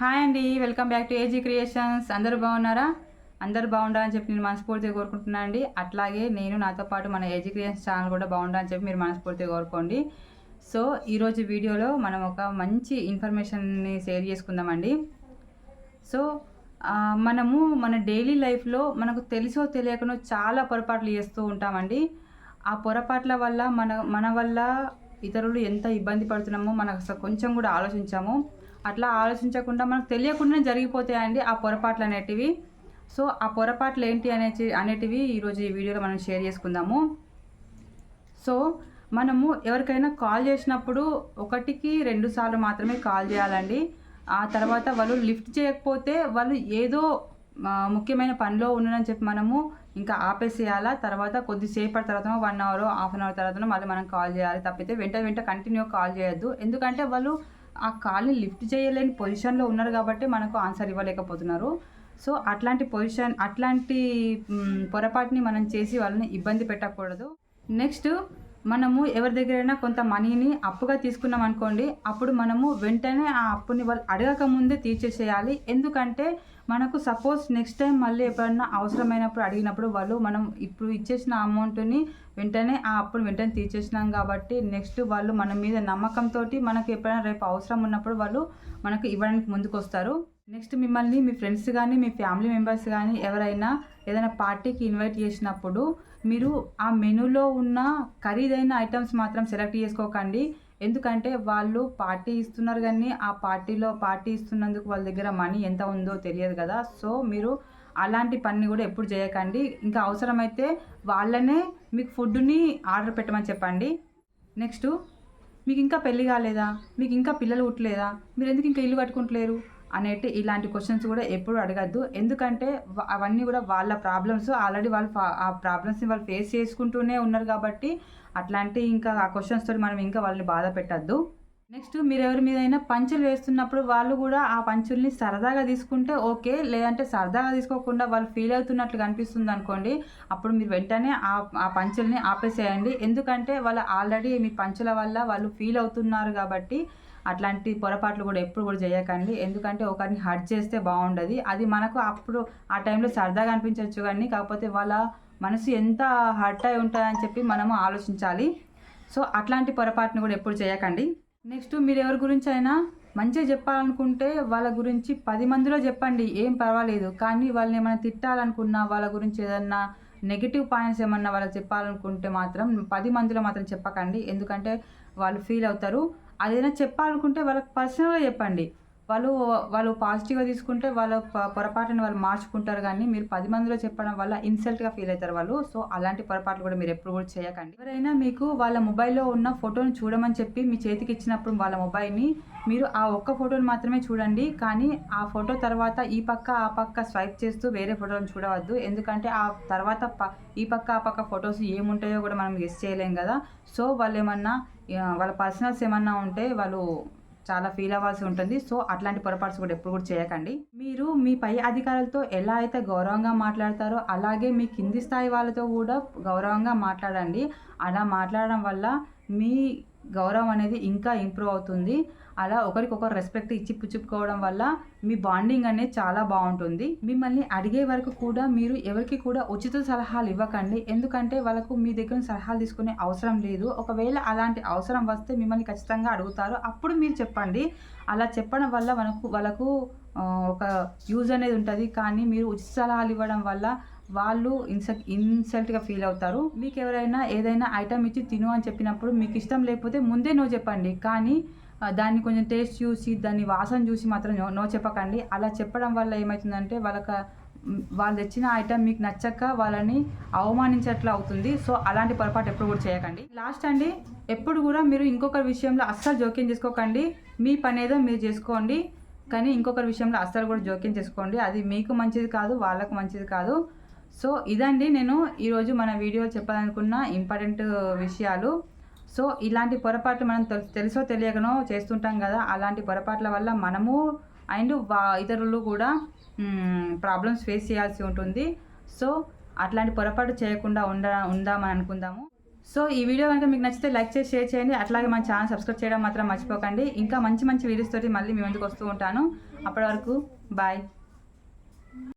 Hi అండి welcome back to AG creations. అందరూ బాగున్నారా? అందరూ బాగుండాలని చెప్పి నేను మనస్ఫూర్తిగా కోరుకుంటున్నాను అండి. అట్లాగే నేను నాతో పాటు మన ఏజీ క్రియేషన్స్ ఛానల్ కూడా బాగుండాలని చెప్పి మీరు మనస్ఫూర్తిగా కోరుకోండి. సో ఈరోజు వీడియోలో మనం ఒక మంచి ఇన్ఫర్మేషన్ని షేర్ చేసుకుందామండి సో మనము మన డైలీ లైఫ్లో మనకు తెలిసో తెలియకనో చాలా పొరపాట్లు చేస్తూ ఉంటామండి ఆ పొరపాట్ల వల్ల మన మన వల్ల ఇతరులు ఎంత ఇబ్బంది పడుతున్నామో మనకు అసలు కొంచెం కూడా ఆలోచించాము. అట్లా ఆలోచించకుండా మనకు తెలియకుండానే జరిగిపోతాయండి ఆ పొరపాట్లు అనేటివి. సో ఆ పొరపాట్లు ఏంటి అనే అనేటివి ఈరోజు ఈ వీడియోలో మనం షేర్ చేసుకుందాము. సో మనము ఎవరికైనా కాల్ చేసినప్పుడు ఒకటికి రెండు సార్లు మాత్రమే కాల్ చేయాలండి. ఆ తర్వాత వాళ్ళు లిఫ్ట్ చేయకపోతే వాళ్ళు ఏదో ముఖ్యమైన పనిలో ఉండనని చెప్పి మనము ఇంకా ఆపేసేయాలా? తర్వాత కొద్దిసేపటి తర్వాత one hour half an hour తర్వాత మళ్ళీ మనం కాల్ చేయాలి. తప్పితే వెంట వెంట కంటిన్యూ కాల్ చేయొద్దు. ఎందుకంటే వాళ్ళు ఆ కాల్ని లిఫ్ట్ చేయలేని పొజిషన్లో ఉన్నారు కాబట్టి మనకు ఆన్సర్ ఇవ్వలేకపోతున్నారు. సో అట్లాంటి పొజిషన్ అట్లాంటి పొరపాటుని మనం చేసి వాళ్ళని ఇబ్బంది పెట్టకూడదు. నెక్స్ట్ మనము ఎవరి దగ్గరైనా కొంత మనీని అప్పుగా తీసుకున్నాం అనుకోండి అప్పుడు మనము వెంటనే ఆ అప్పుని వాళ్ళు అడగక ముందే తీర్చేసేయాలి. ఎందుకంటే మనకు సపోజ్ నెక్స్ట్ టైం మళ్ళీ ఎప్పుడన్నా అవసరమైనప్పుడు అడిగినప్పుడు వాళ్ళు మనం ఇప్పుడు ఇచ్చేసిన అమౌంట్ని వెంటనే ఆ అప్పుని వెంటనే తీర్చేసినాం కాబట్టి నెక్స్ట్ వాళ్ళు మన మీద నమ్మకంతో మనకు ఎప్పుడైనా రేపు అవసరం ఉన్నప్పుడు వాళ్ళు మనకు ఇవ్వడానికి ముందుకు వస్తారు నెక్స్ట్ మిమ్మల్ని మీ ఫ్రెండ్స్ కానీ మీ ఫ్యామిలీ మెంబర్స్ కానీ ఎవరైనా ఏదైనా పార్టీకి ఇన్వైట్ చేసినప్పుడు మీరు ఆ మెనూలో ఉన్న ఖరీదైన ఐటమ్స్ మాత్రం సెలెక్ట్ చేసుకోకండి. ఎందుకంటే వాళ్ళు పార్టీ ఇస్తున్నారు కానీ ఆ పార్టీలో పార్టీ ఇస్తున్నందుకు వాళ్ళ దగ్గర మనీ ఎంత ఉందో తెలియదు కదా. సో మీరు అలాంటి పని కూడా ఎప్పుడు చేయకండి. ఇంకా అవసరమైతే వాళ్ళనే మీకు ఫుడ్ని ఆర్డర్ పెట్టమని చెప్పండి. నెక్స్ట్ మీకు ఇంకా పెళ్ళి కాలేదా? మీకు ఇంకా పిల్లలు పుట్టలేదా? మీరు ఎందుకు ఇంకా ఇల్లు కట్టుకుంటలేరు? అనేటి ఇలాంటి క్వశ్చన్స్ కూడా ఎప్పుడు అడగద్దు. ఎందుకంటే అవన్నీ కూడా వాళ్ళ ప్రాబ్లమ్స్ ఆల్రెడీ వాళ్ళు ఆ ప్రాబ్లమ్స్ని వాళ్ళు ఫేస్ చేసుకుంటూనే ఉన్నారు కాబట్టి అట్లాంటి ఇంకా ఆ క్వశ్చన్స్ తోటి మనం ఇంకా వాళ్ళని బాధ పెట్టద్దు. నెక్స్ట్ మీరు ఎవరి మీదైనా పంచులు వేస్తున్నప్పుడు వాళ్ళు కూడా ఆ పంచుల్ని సరదాగా తీసుకుంటే ఓకే లేదంటే సరదాగా తీసుకోకుండా వాళ్ళు ఫీల్ అవుతున్నట్లు కనిపిస్తుంది అనుకోండి అప్పుడు మీరు వెంటనే ఆ ఆ పంచుల్ని ఆపేసేయండి. ఎందుకంటే వాళ్ళు ఆల్రెడీ మీ పంచుల వల్ల వాళ్ళు ఫీల్ అవుతున్నారు కాబట్టి అట్లాంటి పొరపాట్లు కూడా ఎప్పుడు కూడా చేయకండి. ఎందుకంటే ఒకరిని హర్ట్ చేస్తే బాగుండదు. అది మనకు అప్పుడు ఆ టైంలో సరదాగా అనిపించవచ్చు కానీ కాకపోతే వాళ్ళ మనసు ఎంత హర్ట్ అయి ఉంటుందని చెప్పి మనము ఆలోచించాలి. సో అట్లాంటి పొరపాటును కూడా ఎప్పుడు చేయకండి. నెక్స్ట్ మీరు ఎవరి గురించి అయినా మంచిగా చెప్పాలనుకుంటే వాళ్ళ గురించి పది మందిలో చెప్పండి. ఏం పర్వాలేదు. కానీ వాళ్ళని ఏమైనా తిట్టాలనుకున్నా వాళ్ళ గురించి ఏదన్నా నెగిటివ్ పాయింట్స్ ఏమన్నా వాళ్ళకి చెప్పాలనుకుంటే మాత్రం పది మందిలో మాత్రం చెప్పకండి. ఎందుకంటే వాళ్ళు ఫీల్ అవుతారు. అదైనా చెప్పాలనుకుంటే వాళ్ళకి పర్సనల్గా చెప్పండి. వాళ్ళు వాళ్ళు పాజిటివ్గా తీసుకుంటే వాళ్ళ పొరపాటుని వాళ్ళు మార్చుకుంటారు కానీ మీరు పది మందిలో చెప్పడం వల్ల ఇన్సల్ట్గా ఫీల్ అవుతారు వాళ్ళు. సో అలాంటి పొరపాట్లు కూడా మీరు ఎప్పుడు కూడా చేయకండి. ఎవరైనా మీకు వాళ్ళ మొబైల్లో ఉన్న ఫోటోని చూడమని చెప్పి మీ చేతికి ఇచ్చినప్పుడు వాళ్ళ మొబైల్ని మీరు ఆ ఒక్క ఫోటోని మాత్రమే చూడండి. కానీ ఆ ఫోటో తర్వాత ఈ పక్క ఆ పక్క స్వైప్ చేస్తూ వేరే ఫోటోని చూడవద్దు. ఎందుకంటే ఆ తర్వాత ప- ఈ పక్క ఆ పక్క ఫొటోస్ ఏముంటాయో కూడా మనం గెస్ చేయలేం కదా. సో వాళ్ళు ఏమన్నా వాళ్ళ పర్సనల్స్ ఏమన్నా ఉంటే వాళ్ళు చాలా ఫీల్ అవ్వాల్సి ఉంటుంది. సో అట్లాంటి పొరపాటు కూడా ఎప్పుడు కూడా చేయకండి. మీరు మీ పై అధికారులతో ఎలా అయితే గౌరవంగా మాట్లాడతారో అలాగే మీ కింది స్థాయి వాళ్ళతో కూడా గౌరవంగా మాట్లాడండి. అలా మాట్లాడడం వల్ల మీ గౌరవం అనేది ఇంకా ఇంప్రూవ్ అవుతుంది. అలా ఒకరికొకరు రెస్పెక్ట్ ఇచ్చి పుచ్చుకోవడం వల్ల మీ బాండింగ్ అనేది చాలా బాగుంటుంది. మిమ్మల్ని అడిగే వరకు కూడా మీరు ఎవరికి కూడా ఉచిత సలహాలు ఇవ్వకండి. ఎందుకంటే వాళ్ళకు మీ దగ్గర సలహాలు తీసుకునే అవసరం లేదు. ఒకవేళ అలాంటి అవసరం వస్తే మిమ్మల్ని ఖచ్చితంగా అడుగుతారు. అప్పుడు మీరు చెప్పండి. అలా చెప్పడం వల్ల మనకు వాళ్ళకు ఒక యూజ్ అనేది ఉంటుంది. కానీ మీరు ఉచిత సలహాలు ఇవ్వడం వల్ల వాళ్ళు ఇన్సల్ట్ ఇన్సల్ట్గా ఫీల్ అవుతారు. మీకు ఎవరైనా ఏదైనా ఐటమ్ ఇచ్చి తిను అని చెప్పినప్పుడు మీకు ఇష్టం లేకపోతే ముందే నో చెప్పండి. కానీ దాన్ని కొంచెం టేస్ట్ చూసి దాన్ని వాసన చూసి మాత్రం నో నో చెప్పకండి. అలా చెప్పడం వల్ల ఏమవుతుందంటే వాళ్ళకి వాళ్ళు తెచ్చిన ఐటమ్ మీకు నచ్చక వాళ్ళని అవమానించట్లు అవుతుంది. సో అలాంటి పొరపాటు ఎప్పుడు కూడా చేయకండి. లాస్ట్ అండి ఎప్పుడు కూడా మీరు ఇంకొకరి విషయంలో అస్సలు జోక్యం చేసుకోకండి. మీ పని ఏదో మీరు చేసుకోండి. కానీ ఇంకొకరి విషయంలో అస్సలు కూడా జోక్యం చేసుకోండి. అది మీకు మంచిది కాదు వాళ్ళకు మంచిది కాదు. సో ఇదండి నేను ఈరోజు మన వీడియో చెప్పాలనుకున్న ఇంపార్టెంట్ విషయాలు. సో ఇలాంటి పొరపాట్లు మనం తెలుసో తెలియకనో చేస్తుంటాం కదా అలాంటి పొరపాట్ల వల్ల మనము అండ్ వా ఇతరులు కూడా ప్రాబ్లమ్స్ ఫేస్ చేయాల్సి ఉంటుంది. సో అట్లాంటి పొరపాటు చేయకుండా ఉండ ఉందామని అనుకుందాము. సో ఈ వీడియో కనుక మీకు నచ్చితే లైక్ చేసి షేర్ చేయండి. అట్లాగే మన ఛానల్ సబ్స్క్రైబ్ చేయడం మాత్రం మర్చిపోకండి. ఇంకా మంచి మంచి వీడియోస్ తోటి మళ్ళీ మీ ముందుకు వస్తూ ఉంటాను. అప్పటి వరకు బాయ్.